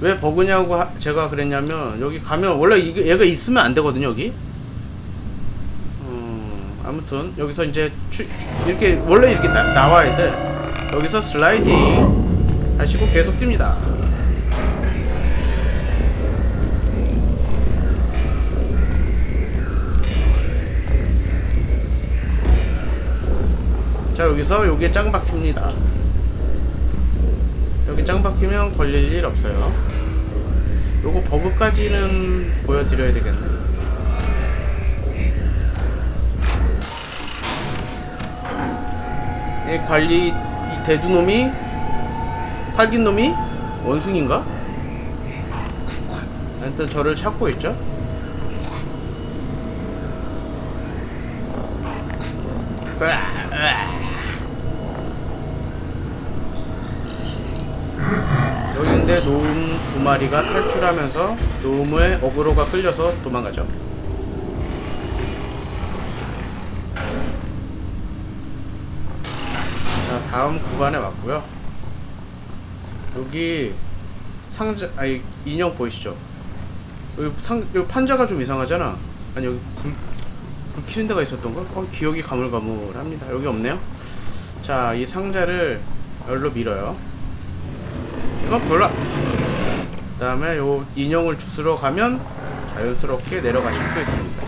왜 버그냐고 하- 제가 그랬냐면 여기 가면 원래 이게 얘가 있으면 안 되거든요 여기. 음, 아무튼 여기서 이제 추- 추- 이렇게 원래 이렇게 나, 나와야 돼. 여기서 슬라이딩 하시고 계속 뜁니다. 자 여기서 요게 짱 박힙니다 여기 짱 박히면 걸릴 일 없어요. 요거 버그까지는 보여드려야 되겠네. 이 관리 이 대두놈이? 팔긴 놈이? 원숭인가? 하여튼 저를 찾고 있죠? 으아, 노움 두 마리가 탈출하면서 노움의 어그로가 끌려서 도망가죠. 자, 다음 구간에 왔고요. 여기 상자, 아니 인형 보이시죠? 여기 상, 여기 판자가 좀 이상하잖아. 아니 여기 불, 불 켜는 데가 있었던가? 어, 기억이 가물가물합니다. 여기 없네요. 자, 이 상자를 열로 밀어요. 이건 별로 그 다음에 요 인형을 주스러 가면 자연스럽게 내려가실 수 있습니다.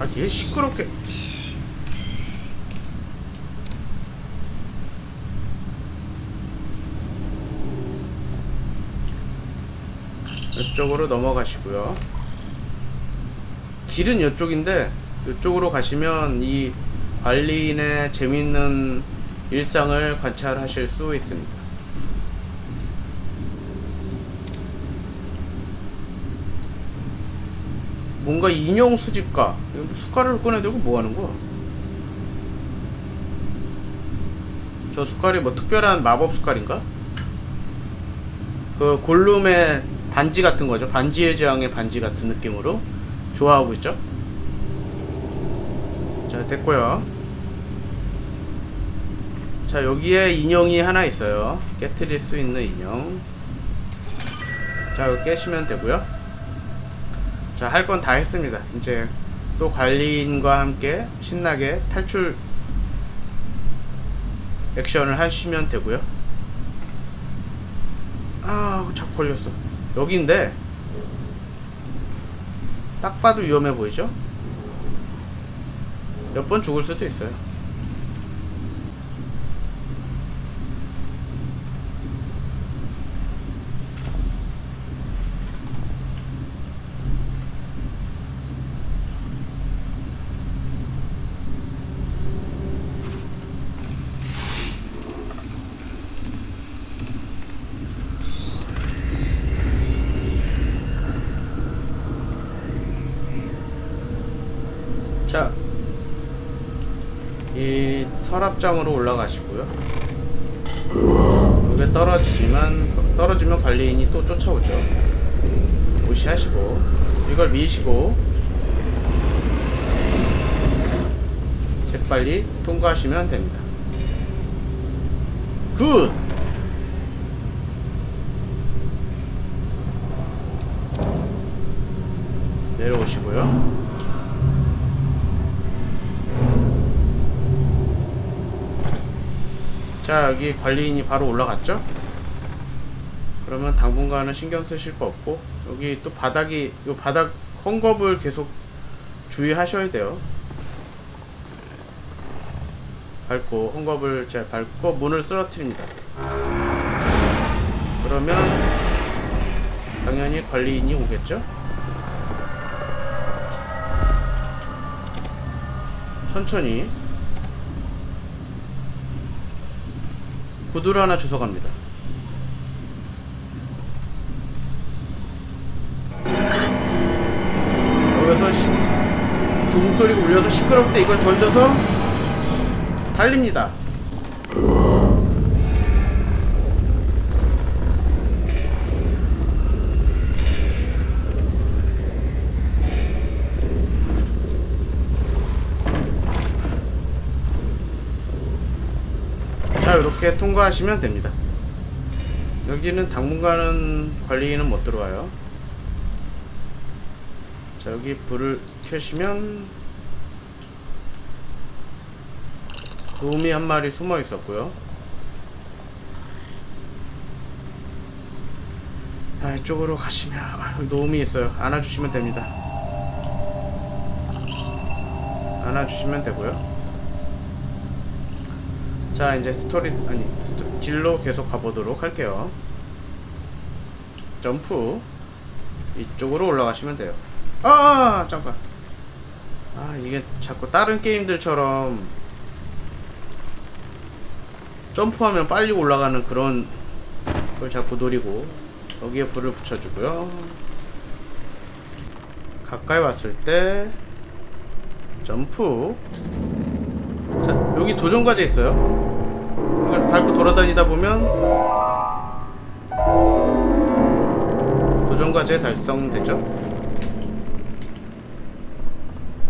아얘 시끄럽게. 이쪽으로 넘어가시고요. 길은 이쪽인데 이쪽으로 가시면 이 관리인의 재밌는 일상을 관찰하실 수 있습니다. 뭔가 인형 수집가 숟가락을 꺼내들고 뭐 하는 거야? 저 숟갈이 뭐 특별한 마법 숟갈인가? 그 골룸의 반지 같은 거죠. 반지의 제왕의 반지 같은 느낌으로 좋아하고 있죠. 자 됐고요. 자 여기에 인형이 하나 있어요. 깨트릴 수 있는 인형. 자 이거 깨시면 되고요. 자 할 건 다 했습니다. 이제 또 관리인과 함께 신나게 탈출 액션을 하시면 되고요. 아잡 걸렸어. 여기인데 딱 봐도 위험해 보이죠? 몇 번 죽을 수도 있어요 자, 이 서랍장으로 올라가시고요. 이게 떨어지지만 떨어지면 관리인이 또 쫓아오죠. 무시하시고 이걸 미시고 재빨리 통과하시면 됩니다. 굿! 내려오시고요. 자 여기 관리인이 바로 올라갔죠? 그러면 당분간은 신경 쓰실 거 없고 여기 또 바닥이 요 바닥 헝겊을 계속 주의하셔야 돼요. 밟고 헝겊을 잘 밟고 문을 쓰러뜨립니다. 그러면 당연히 관리인이 오겠죠? 천천히 구두를 하나 주워 갑니다. 여기서 시, 종소리가 울려서 때 이걸 던져서 달립니다. 이렇게 통과하시면 됩니다. 여기는 당분간은 관리인은 못 들어와요. 자 여기 불을 켜시면 놈이 한 마리 숨어 있었고요. 아, 이쪽으로 가시면 아, 놈이 있어요. 안아주시면 됩니다. 안아주시면 되고요. 자 이제 스토리 아니 스토, 길로 계속 가보도록 할게요. 점프 이쪽으로 올라가시면 돼요. 아, 아 잠깐. 아 이게 자꾸 다른 게임들처럼 점프하면 빨리 올라가는 그런 걸 자꾸 노리고 여기에 불을 붙여주고요. 가까이 왔을 때 점프. 자 여기 도전 과제 있어요. 이걸 밟고 돌아다니다 보면 도전 과제 달성되죠.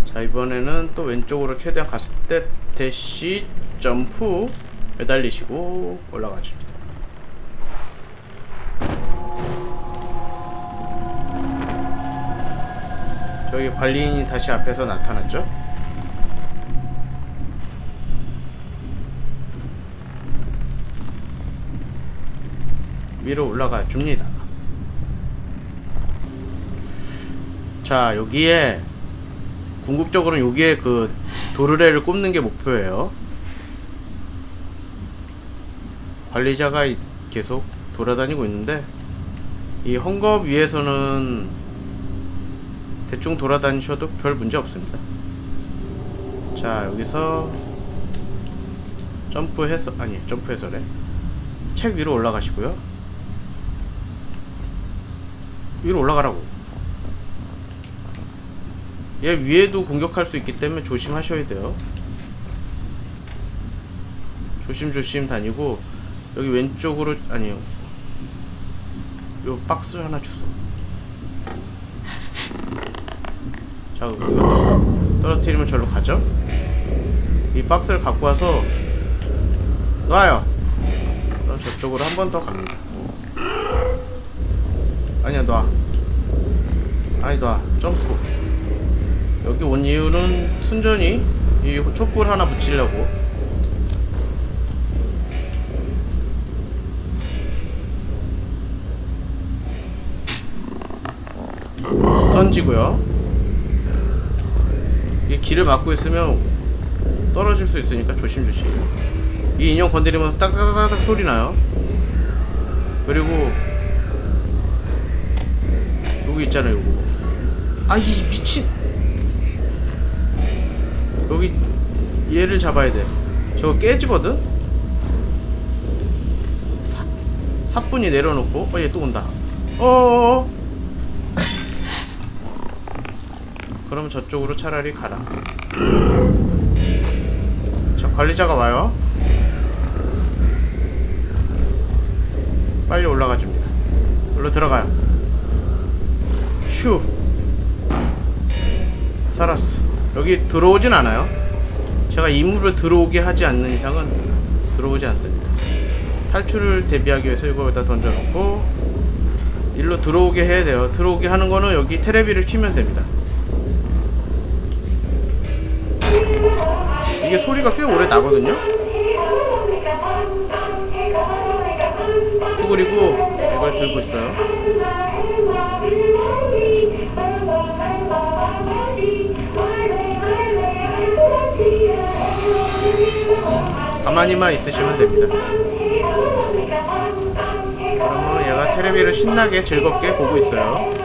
자 이번에는 또 왼쪽으로 최대한 갔을 때 대시 점프 매달리시고 올라가 줍니다. 저기 관리인이 다시 앞에서 나타났죠? 위로 올라가 줍니다. 자, 여기에 궁극적으로는 여기에 그 도르래를 꼽는 게 목표예요. 관리자가 이- 계속 돌아다니고 있는데 이 헝겊 위에서는 대충 돌아다니셔도 별 문제 없습니다. 자, 여기서 점프해서 아니, 점프해서래. 책 위로 올라가시고요. 위로 올라가라고. 얘 위에도 공격할 수 있기 때문에 조심하셔야 돼요. 조심조심 다니고 여기 왼쪽으로 아니요. 요 박스 하나 주소. 자, 이거 떨어뜨리면 절로 가죠. 이 박스를 갖고 와서 놔요. 그럼 저쪽으로 한 번 더 갑니다. 아니야, 놔. 아니, 놔. 점프. 여기 온 이유는 순전히 이 촛불 하나 붙이려고. 던지고요. 이게 길을 막고 있으면 떨어질 수 있으니까 조심조심. 이 인형 건드리면 딱딱딱딱 소리 나요. 그리고 여기 있잖아요, 요거. 아, 이 미친. 여기 얘를 잡아야 돼. 저거 깨지거든? 사, 사뿐히 내려놓고, 어, 얘 또 온다. 어어어. 그럼 저쪽으로 차라리 가라. 자, 관리자가 와요. 빨리 올라가 줍니다. 일로 들어가요. 휴. 살았어. 여기 들어오진 않아요. 제가 이물을 들어오게 하지 않는 이상은 들어오지 않습니다. 탈출을 대비하기 위해서 이거 여기다 던져놓고 일로 들어오게 해야 돼요. 들어오게 하는 거는 여기 테레비를 키면 됩니다. 이게 소리가 꽤 오래 나거든요. 그리고 이걸 들고 있어요. 가만히만 있으시면 됩니다. 그러면 얘가 테레비를 신나게 즐겁게 보고 있어요.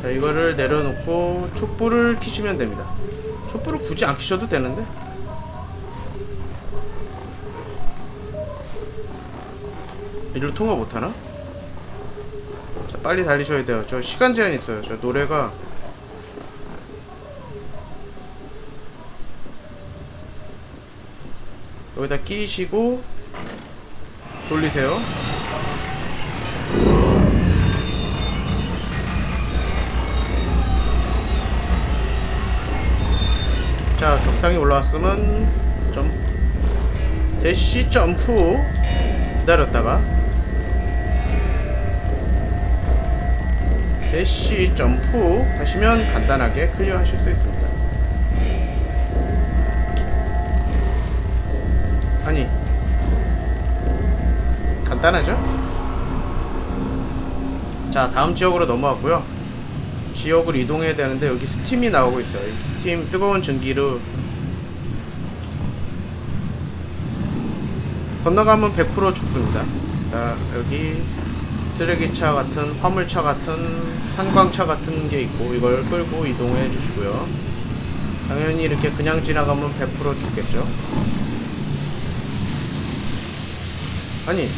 자 이거를 내려놓고 촛불을 켜시면 됩니다 촛불을 굳이 안 켜셔도 되는데 이리로 통과 못하나? 빨리 달리셔야 돼요. 저 시간 제한 있어요. 저 노래가 여기다 끼시고 돌리세요. 자, 적당히 올라왔으면 점 대시 점프 기다렸다가 대시 점프 하시면 간단하게 클리어 하실 수 있습니다. 아니 간단하죠? 자 다음 지역으로 넘어왔고요. 지역을 이동해야 되는데 여기 스팀이 나오고 있어요. 이 스팀 뜨거운 전기를 건너가면 100% 죽습니다. 자 여기 쓰레기차 같은 화물차 같은 탄광차 같은 게 있고 이걸 끌고 이동해 주시고요. 당연히 이렇게 그냥 지나가면 100% 죽겠죠. 아니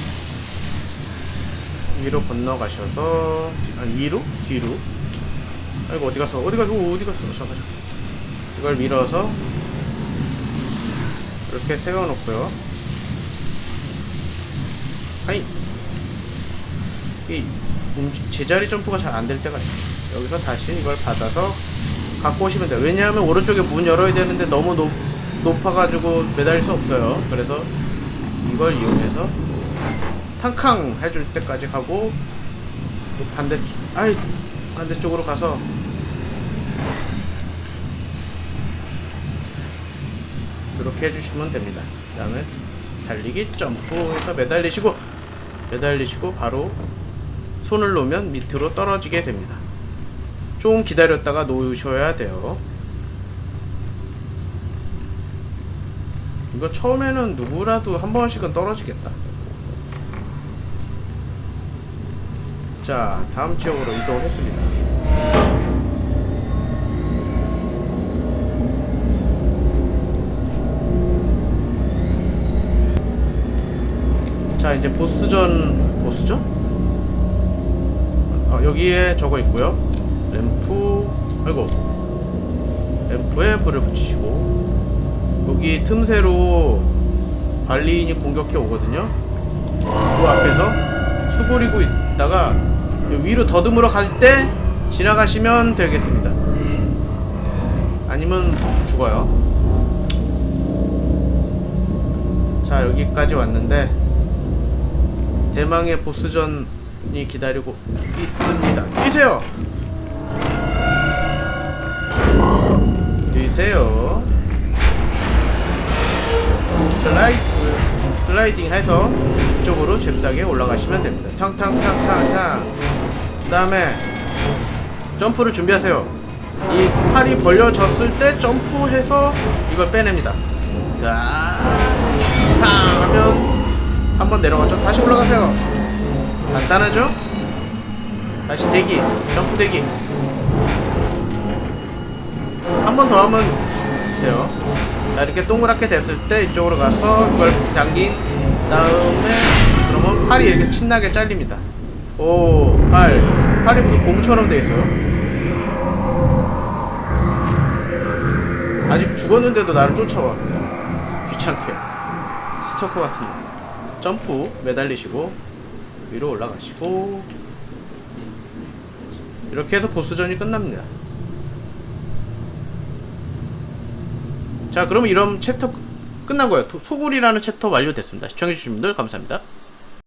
위로 건너가셔서 아니 위로? 뒤로? 아이고 어디 갔어? 어디 갔어? 어디 갔어? 잠깐 이걸 밀어서 이렇게 세워놓고요. 아니 이 제자리 점프가 잘 안 될 때가 있어요. 여기서 다시 이걸 받아서 갖고 오시면 돼요. 왜냐하면 오른쪽에 문 열어야 되는데 너무 높, 높아가지고 매달릴 수 없어요. 그래서 이걸 이용해서 탕캉 해줄 때까지 가고 또 반대 아이 반대쪽으로 가서 이렇게 해주시면 됩니다. 그 다음에 달리기 점프해서 매달리시고 매달리시고 바로 손을 놓으면 밑으로 떨어지게 됩니다. 좀 기다렸다가 놓으셔야 돼요. 이거 처음에는 누구라도 한 번씩은 떨어지겠다. 자, 다음 지역으로 이동했습니다. 자, 이제 보스전, 보스전? 아, 여기에 저거 있고요. 램프, 아이고. 램프에 불을 붙이시고, 여기 틈새로 발리인이 공격해 오거든요. 그 앞에서 수그리고 있다가 위로 더듬으러 갈 때 지나가시면 되겠습니다. 아니면 죽어요. 자 여기까지 왔는데 대망의 보스전 이 기다리고 있습니다. 뛰세요. 뛰세요. 슬라이드 슬라이딩 해서 이쪽으로 잽싸게 올라가시면 됩니다. 탕탕탕탕탕. 그 다음에 점프를 준비하세요. 이 팔이 벌려졌을 때 점프해서 이걸 빼냅니다. 자, 탕 하면 한번 내려가죠. 다시 올라가세요. 간단하죠? 다시 대기, 점프 대기. 한 번 더 하면 돼요. 자, 이렇게 동그랗게 됐을 때 이쪽으로 가서 이걸 당긴 다음에 그러면 팔이 이렇게 신나게 잘립니다. 오, 팔. 팔이 무슨 공처럼 돼 있어요. 아직 죽었는데도 나를 쫓아와. 귀찮게. 스토커 같은 놈. 점프 매달리시고 위로 올라가시고 이렇게 해서 보스전이 끝납니다. 자, 그러면 이런 챕터 끝난 거예요. 소굴이라는 챕터 완료됐습니다. 시청해주신 분들 감사합니다.